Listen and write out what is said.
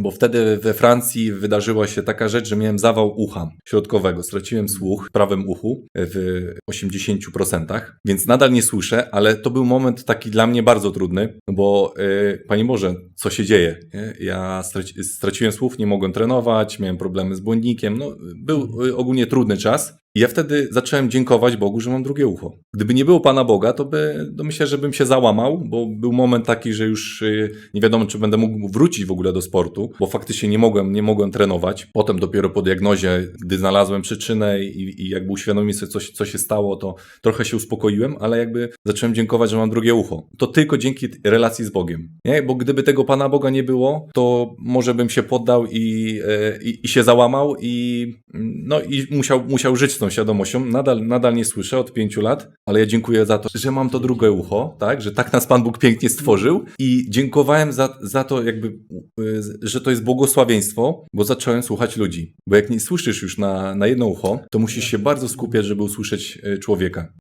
bo wtedy we Francji wydarzyła się taka rzecz, że miałem zawał ucha środkowego. Straciłem słuch w prawym uchu w 80%, więc nadal nie słyszę, ale to był moment taki dla mnie bardzo trudny, bo yy, Panie Boże, co się dzieje? Ja straci straciłem słuch, nie mogłem trenować, miałem problemy z błędnikiem, no, był y, ogólnie trudny czas. I ja wtedy zacząłem dziękować Bogu, że mam drugie ucho. Gdyby nie było Pana Boga, to, by, to myślę, że bym się załamał, bo był moment taki, że już y, nie wiadomo, czy będę mógł wrócić w ogóle do sportu, bo faktycznie nie mogłem, nie mogłem trenować. Potem dopiero po diagnozie, gdy znalazłem przyczynę i, i jakby uświadomiłem sobie, co, co się stało, to trochę się uspokoiłem, ale jakby zacząłem dziękować, że mam drugie ucho. To tylko dzięki relacji z Bogiem. Nie? Bo gdyby tego Pana Boga nie było, to może bym się poddał i, e, i, i się załamał i, no, i musiał, musiał żyć tą świadomością. Nadal, nadal nie słyszę od pięciu lat, ale ja dziękuję za to, że mam to drugie ucho, tak? że tak nas Pan Bóg pięknie stworzył i dziękowałem za, za to jakby, y, że to jest błogosławieństwo, bo zacząłem słuchać ludzi. Bo jak nie słyszysz już na, na jedno ucho, to musisz się bardzo skupiać, żeby usłyszeć y, człowieka.